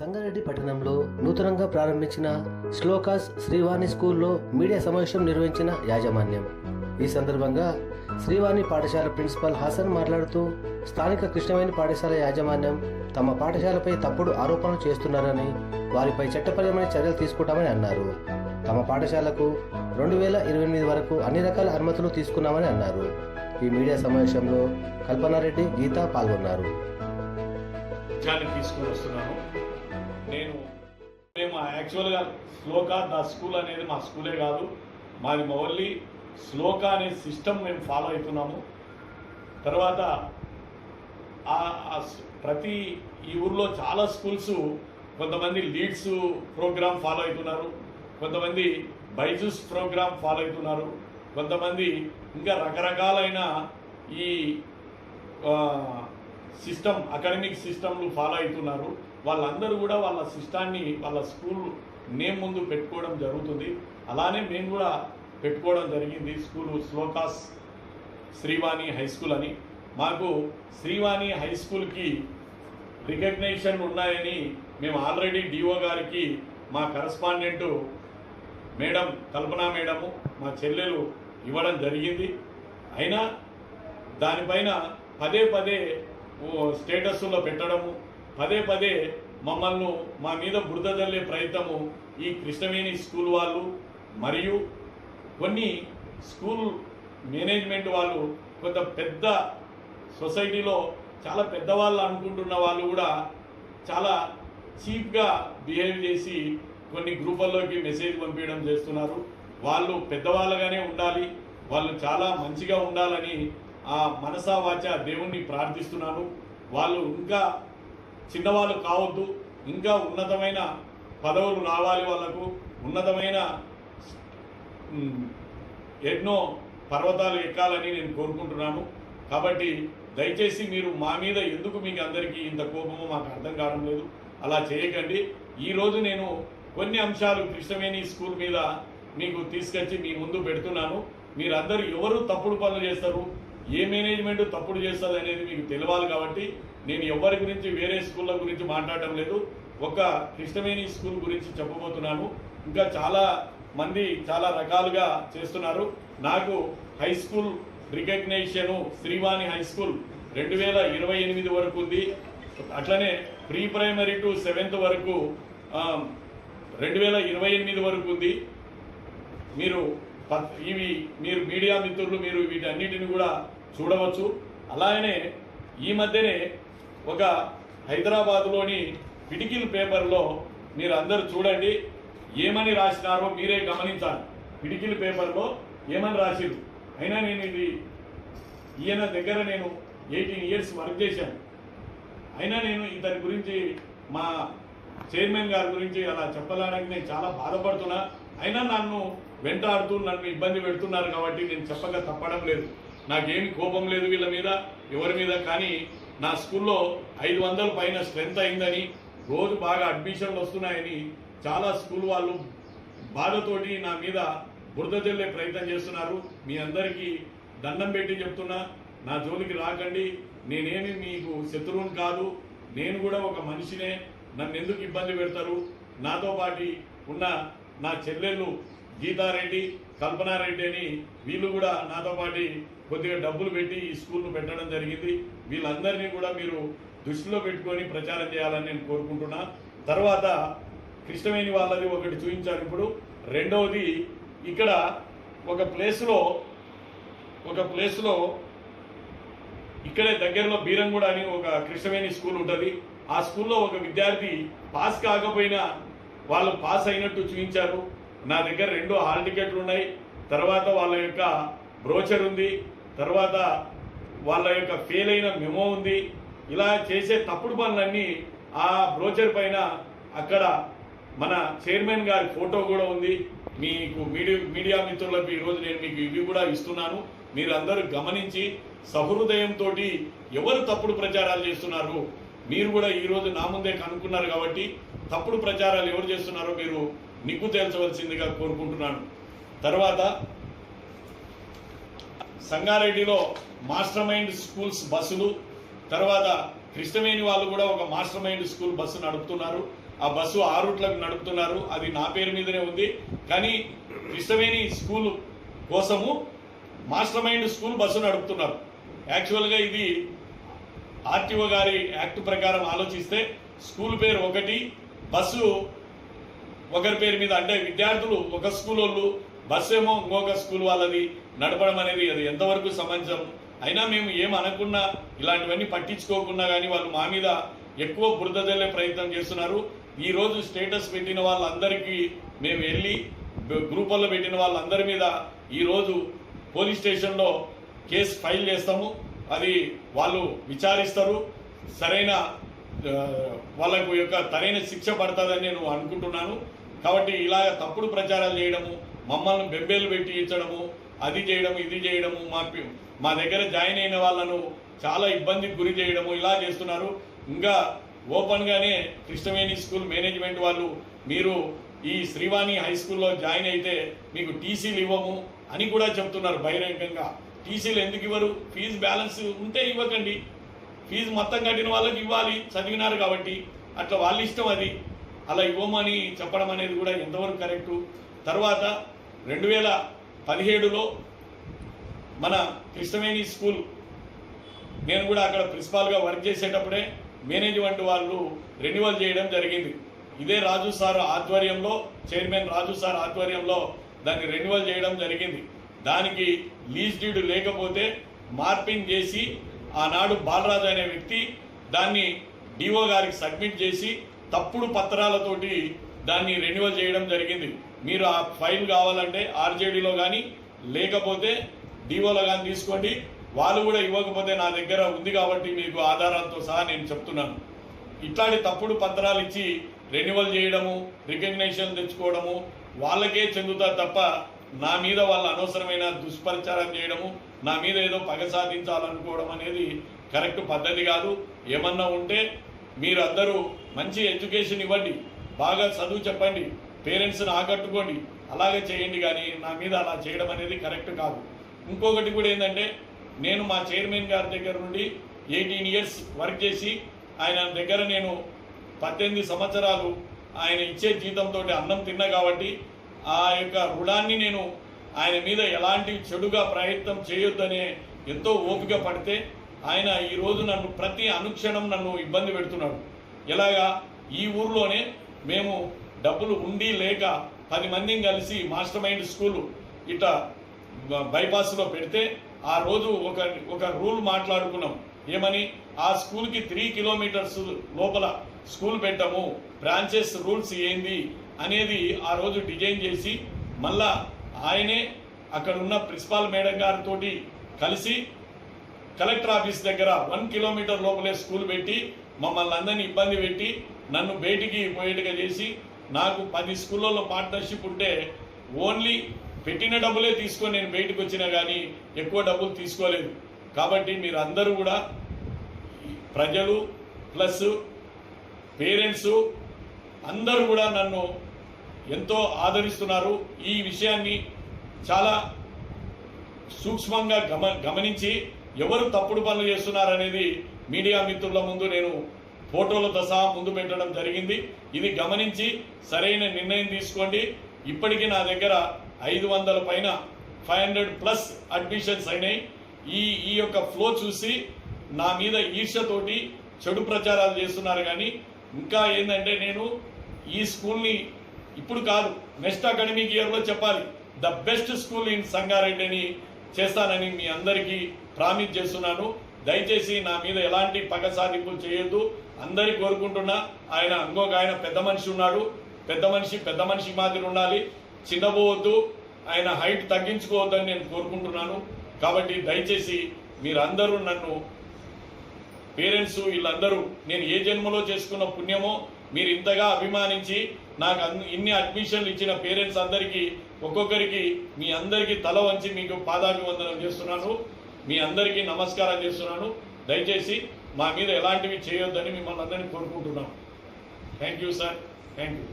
సంగారెడ్డి పట్టణంలో నూతనంగా ప్రారంభించిన శ్లోకాస్ శ్రీవాణి స్కూల్లో మీడియా సమావేశం నిర్వహించిన యాజమాన్యం. ఈ సందర్భంగా శ్రీవాణి పాఠశాల ప్రిన్సిపల్ హాసన్ మాట్లాడుతూ స్థానిక కృష్ణవేణి పాఠశాల యాజమాన్యం తమ పాఠశాలపై తప్పుడు ఆరోపణలు చేస్తున్నారని వారిపై చట్టపరమైన చర్యలు తీసుకుంటామని అన్నారు. తమ పాఠశాలకు రెండు వేల ఇరవై ఎనిమిది వరకు అన్ని రకాల అనుమతులు తీసుకున్నామని అన్నారు. ఈ మీడియా సమావేశంలో కల్పనారెడ్డి గీత పాల్గొన్నారు. తీసుకొని వస్తున్నాను. యాక్చువల్గా శ్లోక ద స్కూల్ అనేది మా స్కూలే కాదు. మాది ఓన్లీ శ్లోక అనే సిస్టమ్ మేము ఫాలో అవుతున్నాము. తర్వాత ప్రతి ఈ ఊర్లో చాలా స్కూల్స్ కొంతమంది లీడ్స్ ప్రోగ్రామ్ ఫాలో అవుతున్నారు. కొంతమంది బైజూస్ ప్రోగ్రామ్ ఫాలో అవుతున్నారు. కొంతమంది ఇంకా రకరకాలైన ఈ సిస్టమ్ అకాడమిక్ సిస్టమ్లు ఫాలో అవుతున్నారు. వాళ్ళందరూ కూడా వాళ్ళ సిస్టాన్ని వాళ్ళ స్కూల్ నేమ్ ముందు పెట్టుకోవడం జరుగుతుంది. అలానే మేము కూడా పెట్టుకోవడం జరిగింది స్కూలు శ్లోకాస్ శ్రీవాణి హై స్కూల్ అని. మాకు శ్రీవాణి హై స్కూల్కి రికగ్నైషన్ ఉన్నాయని మేము ఆల్రెడీ డిఓ గారికి మా కరస్పాండెంటు మేడం కల్పన మేడము మా చెల్లెలు ఇవ్వడం జరిగింది. అయినా దానిపైన పదే పదే స్టేటస్లో పెట్టడము. పదే పదే మమ్మల్ని మా మీద బురద జల్లే ప్రయత్నము ఈ కృష్ణవేణి స్కూల్ వాళ్ళు మరియు కొన్ని స్కూల్ మేనేజ్మెంట్ వాళ్ళు కొంత పెద్ద సొసైటీలో చాలా పెద్దవాళ్ళు అనుకుంటున్న వాళ్ళు కూడా చాలా చీప్గా బిహేవ్ చేసి కొన్ని గ్రూపుల్లోకి మెసేజ్ పంపించడం చేస్తున్నారు. వాళ్ళు పెద్దవాళ్ళగానే ఉండాలి. వాళ్ళు చాలా మంచిగా ఉండాలని ఆ మనసా వాచ దేవుణ్ణి ప్రార్థిస్తున్నాను. వాళ్ళు ఇంకా చిన్నవాళ్ళు కావద్దు. ఇంకా ఉన్నతమైన పదవులు రావాలి వాళ్ళకు ఉన్నతమైన ఎన్నో పర్వతాలు ఎక్కాలని నేను కోరుకుంటున్నాను. కాబట్టి దయచేసి మీరు మా మీద ఎందుకు మీకు అందరికీ ఇంత కోపమో మాకు అర్థం కావడం లేదు. అలా చేయకండి. ఈరోజు నేను కొన్ని అంశాలు కృష్ణవేణి స్కూల్ మీద మీకు తీసుకొచ్చి మీ ముందు పెడుతున్నాను. మీరందరూ ఎవరు తప్పుడు పనులు చేస్తారు? ఏ మేనేజ్మెంట్ తప్పుడు చేస్తుంది అనేది మీకు తెలియాలి కాబట్టి నేను ఎవరి గురించి వేరే స్కూళ్ళ గురించి మాట్లాడటం లేదు. ఒక కృష్ణవేణి స్కూల్ గురించి చెప్పబోతున్నాను. ఇంకా చాలా మంది చాలా రకాలుగా చేస్తున్నారు. నాకు high school recognition Srivani high school రెండు వేల ఇరవై ఎనిమిది వరకు ఉంది. అట్లనే ప్రీ ప్రైమరీ టు సెవెంత్ వరకు రెండు వేల ఇరవై ఎనిమిది వరకు ఉంది. మీరు ప- ఇవి మీరు మీడియా మిత్రులు మీరు వీటన్నిటిని కూడా చూడవచ్చు. అలాగనే ఈ మధ్యనే ఒక హైదరాబాద్లోని పిటికిల్ పేపర్లో మీరు అందరూ చూడండి. ఏమని రాసినారో మీరే గమనించాలి. పిటికిల్ పేపర్లో ఏమని రాసిరు అయినా నేను ఇది ఈయన దగ్గర నేను ఎయిటీన్ ఇయర్స్ వర్క్ చేశాను. అయినా నేను ఇతని గురించి మా చైర్మన్ గారి గురించి అలా చెప్పడానికి నేను చాలా బాధపడుతున్నా. అయినా నన్ను వెంటాడుతూ నన్ను ఇబ్బంది పెడుతున్నారు కాబట్టి నేను చెప్పక తప్పడం లేదు. నాకేమి కోపం లేదు వీళ్ళ మీద ఎవరి మీద కానీ నా స్కూల్లో ఐదు వందల పైన స్ట్రెంత్ అయిందని రోజు బాగా అడ్మిషన్లు వస్తున్నాయని చాలా స్కూల్ వాళ్ళు బాధతోటి నా మీద బురద జల్లే ప్రయత్నం చేస్తున్నారు. మీ అందరికీ దండం పెట్టి చెప్తున్నా నా జోలికి రాకండి. నేనేమి మీకు శత్రువుని కాదు నేను కూడా ఒక మనిషినే. నన్ను ఎందుకు ఇబ్బంది పెడతారు? నాతో పాటి ఉన్న నా చెల్లెళ్ళు గీతారెడ్డి కల్పనారెడ్డి అని వీళ్ళు కూడా నాతో పాటి కొద్దిగా డబ్బులు పెట్టి ఈ స్కూల్ను పెట్టడం జరిగింది. వీళ్ళందరినీ కూడా మీరు దృష్టిలో పెట్టుకొని ప్రచారం చేయాలని నేను కోరుకుంటున్నా. తర్వాత కృష్ణవేణి వాళ్ళది ఒకటి చూపించారు ఇప్పుడు. రెండవది ఇక్కడ ఒక ప్లేస్లో ఒక ప్లేస్లో ఇక్కడే దగ్గరలో బీరంగూడ అని ఒక కృష్ణవేణి స్కూల్ ఉంటుంది. ఆ స్కూల్లో ఒక విద్యార్థి పాస్ కాకపోయినా వాళ్ళు పాస్ అయినట్టు చూపించారు. నా దగ్గర రెండు హాల్ టికెట్లు ఉన్నాయి. తర్వాత వాళ్ళ యొక్క బ్రోచర్ ఉంది. తర్వాత వాళ్ళ యొక్క ఫెయిల్ అయిన మెమో ఉంది. ఇలా చేసే తప్పుడు పనులన్నీ ఆ బ్రోచర్ పైన అక్కడ మన చైర్మన్ గారి ఫోటో కూడా ఉంది. మీకు మీడియా మీడియా మిత్రులకు ఈరోజు నేను మీకు ఇవి కూడా ఇస్తున్నాను. మీరు అందరూ గమనించి సహృదయంతో ఎవరు తప్పుడు ప్రచారాలు చేస్తున్నారు? మీరు కూడా ఈరోజు నా ముందే కనుక్కున్నారు కాబట్టి తప్పుడు ప్రచారాలు ఎవరు చేస్తున్నారో మీరు నిగ్గు తేల్చవలసిందిగా కోరుకుంటున్నాను. తర్వాత సంగారెడ్డిలో మాస్టర్ మైండ్ స్కూల్స్ బస్సులు తర్వాత కృష్ణవేణి వాళ్ళు కూడా ఒక మాస్టర్ మైండ్ స్కూల్ బస్సు నడుపుతున్నారు. ఆ బస్సు ఆ రూట్లకు నడుపుతున్నారు. అది నా పేరు మీదనే ఉంది. కానీ కృష్ణవేణి స్కూల్ కోసము మాస్టర్ మైండ్ స్కూల్ బస్సు నడుపుతున్నారు. యాక్చువల్గా ఇది ఆర్టీఓ గారి యాక్ట్ ప్రకారం ఆలోచిస్తే స్కూల్ పేరు ఒకటి బస్సు ఒకరి పేరు మీద అంటే విద్యార్థులు ఒక స్కూల్ వాళ్ళు బస్సు ఏమో ఇంకొక స్కూల్ వాళ్ళది నడపడం అనేది అది ఎంతవరకు సమంజసం? అయినా మేము ఏం అనకుండా ఇలాంటివన్నీ పట్టించుకోకుండా కానీ వాళ్ళు మా మీద ఎక్కువ బురద తెల్లే ప్రయత్నం చేస్తున్నారు. ఈరోజు స్టేటస్ పెట్టిన వాళ్ళందరికీ మేము వెళ్ళి గ్రూపుల్లో పెట్టిన వాళ్ళందరి మీద ఈరోజు పోలీస్ స్టేషన్లో కేసు ఫైల్ చేస్తాము. అది వాళ్ళు విచారిస్తారు. సరైన వాళ్ళకు యొక్క తరైన శిక్ష పడుతుందని నేను అనుకుంటున్నాను. కాబట్టి ఇలా తప్పుడు ప్రచారాలు చేయడము మమ్మల్ని బెంబేలు పెట్టి ఇచ్చడము అది చేయడము ఇది చేయడము మా మా దగ్గర జాయిన్ అయిన వాళ్ళను చాలా ఇబ్బందికి గురి చేయడము ఇలా చేస్తున్నారు. ఇంకా ఓపెన్గానే కృష్ణవేణి స్కూల్ మేనేజ్మెంట్ వాళ్ళు మీరు ఈ శ్రీవాణి హై స్కూల్లో జాయిన్ అయితే మీకు టీసీలు ఇవ్వము అని కూడా చెప్తున్నారు బహిరంగంగా. టీసీలు ఎందుకు ఇవ్వరు? ఫీజు బ్యాలెన్స్ ఉంటే ఇవ్వకండి. ఫీజు మొత్తం కట్టిన వాళ్ళకి ఇవ్వాలి చదివినారు కాబట్టి. అట్లా వాళ్ళ ఇష్టం అది. అలా ఇవ్వమని చెప్పడం అనేది కూడా ఎంతవరకు కరెక్టు? తర్వాత రెండు వేల పదిహేడులో మన కృష్ణవేణి స్కూల్ నేను కూడా అక్కడ ప్రిన్సిపాల్గా వర్క్ చేసేటప్పుడే మేనేజ్మెంట్ వాళ్ళు రెన్యువల్ చేయడం జరిగింది. ఇదే రాజు సార్ ఆధ్వర్యంలో చైర్మన్ రాజు సార్ ఆధ్వర్యంలో దాన్ని రెన్యువల్ చేయడం జరిగింది. దానికి లీజ్ డీడ్ లేకపోతే మార్పింగ్ చేసి ఆనాడు బాలరాజు అనే వ్యక్తి దాన్ని డిఓ గారికి సబ్మిట్ చేసి తప్పుడు పత్రాలతోటి దాన్ని రెన్యువల్ చేయడం జరిగింది. మీరు ఆ ఫైల్ కావాలంటే ఆర్జేడీలో కానీ లేకపోతే డివోలో కానీ తీసుకోండి. వాళ్ళు కూడా ఇవ్వకపోతే నా దగ్గర ఉంది కాబట్టి మీకు ఆధారాలతో సహా నేను చెప్తున్నాను. ఇట్లాంటి తప్పుడు పత్రాలు ఇచ్చి రెన్యువల్ చేయడము రికగ్నేషన్ తెచ్చుకోవడము వాళ్ళకే చెందుతారు తప్ప నా మీద వాళ్ళ అనవసరమైన దుష్ప్రచారం చేయడము నా మీద ఏదో పగ సాధించాలనుకోవడం అనేది కరెక్ట్ పద్ధతి కాదు. ఏమన్నా ఉంటే మీరు అందరూ మంచి ఎడ్యుకేషన్ ఇవ్వండి. బాగా చదువు చెప్పండి. పేరెంట్స్ని ఆకట్టుకోండి. అలాగే చేయండి కానీ నా మీద అలా చేయడం అనేది కరెక్ట్ కాదు. ఇంకొకటి కూడా ఏంటంటే నేను మా చైర్మన్ గారి దగ్గర నుండి ఎయిటీన్ ఇయర్స్ వర్క్ చేసి ఆయన దగ్గర నేను పద్దెనిమిది సంవత్సరాలు ఆయన ఇచ్చే జీతంతో అన్నం తిన్నా కాబట్టి ఆ యొక్క రుణాన్ని నేను ఆయన మీద ఎలాంటి చెడుగా ప్రయత్నం చేయొద్దనే ఎంతో ఓపిక పడితే ఆయన ఈ రోజు నన్ను ప్రతి అనుక్షణం నన్ను ఇబ్బంది పెడుతున్నాడు. ఎలాగా? ఈ ఊర్లోనే మేము డబ్బులు ఉండి లేక పది మందిని కలిసి మాస్టర్ మైండ్ స్కూలు ఇట బైపాస్లో పెడితే ఆ రోజు ఒక ఒక రూల్ మాట్లాడుకున్నాం. ఏమని? ఆ స్కూల్కి త్రీ కిలోమీటర్స్ లోపల స్కూల్ పెట్టాము. బ్రాంచెస్ రూల్స్ ఏంది అనేది ఆ రోజు డిజైన్ చేసి మళ్ళా ఆయనే అక్కడ ఉన్న ప్రిన్సిపాల్ మేడం గారితో కలిసి కలెక్టర్ ఆఫీస్ దగ్గర వన్ కిలోమీటర్ లోపలే స్కూల్ పెట్టి మమ్మల్ని అందరినీ ఇబ్బంది పెట్టి నన్ను బయటికి పోయేట్టుగా చేసి నాకు పది స్కూళ్ళల్లో పార్ట్నర్షిప్ ఉంటే ఓన్లీ పెట్టిన డబ్బులే తీసుకొని నేను బయటకు వచ్చినా కానీ ఎక్కువ డబ్బులు తీసుకోలేదు. కాబట్టి మీరు అందరూ కూడా ప్రజలు ప్లస్ పేరెంట్స్ అందరూ కూడా నన్ను ఎంతో ఆదరిస్తున్నారు. ఈ విషయాన్ని చాలా సూక్ష్మంగా గమ గమనించి ఎవరు తప్పుడు పనులు చేస్తున్నారనేది మీడియా మిత్రుల ముందు నేను ఫోటోలతో సహా ముందు పెట్టడం జరిగింది. ఇది గమనించి సరైన నిర్ణయం తీసుకోండి. ఇప్పటికీ నా దగ్గర ఐదు వందల పైన ఫైవ్ హండ్రెడ్ ప్లస్ అడ్మిషన్స్ అయినాయి. ఈ ఈ యొక్క ఫ్లో చూసి నా మీద ఈర్షతోటి చెడు ప్రచారాలు చేస్తున్నారు కానీ ఇంకా ఏంటంటే నేను ఈ స్కూల్ని ఇప్పుడు కాదు నెక్స్ట్ అకాడమిక్ ఇయర్లో చెప్పాలి. The best school in Sangareddy అని చేస్తానని మీ అందరికీ ప్రామిస్ చేస్తున్నాను. దయచేసి నా మీద ఎలాంటి పగ సాధింపులు చేయొద్దు. అందరి కోరుకుంటున్నా ఆయన ఇంకొక ఆయన పెద్ద మనిషి ఉన్నాడు. పెద్ద మనిషి పెద్ద మనిషి మాదిరి ఉండాలి. చిన్నపోవద్దు ఆయన హైట్ తగ్గించుకోవద్దని నేను కోరుకుంటున్నాను. కాబట్టి దయచేసి మీరందరూ నన్ను పేరెంట్స్ వీళ్ళందరూ నేను ఏ జన్మలో చేసుకున్న పుణ్యమో మీరు ఇంతగా అభిమానించి నాకు అన్ ఇన్ని అడ్మిషన్లు ఇచ్చిన పేరెంట్స్ అందరికీ ఒక్కొక్కరికి మీ అందరికీ తల వంచి మీకు పాదాభివందనం చేస్తున్నాను. మీ అందరికీ నమస్కారం చేస్తున్నాను. దయచేసి మా మీద ఎలాంటివి చేయొద్దని మిమ్మల్ని అందరినీ కోరుకుంటున్నాను thank you sir thank you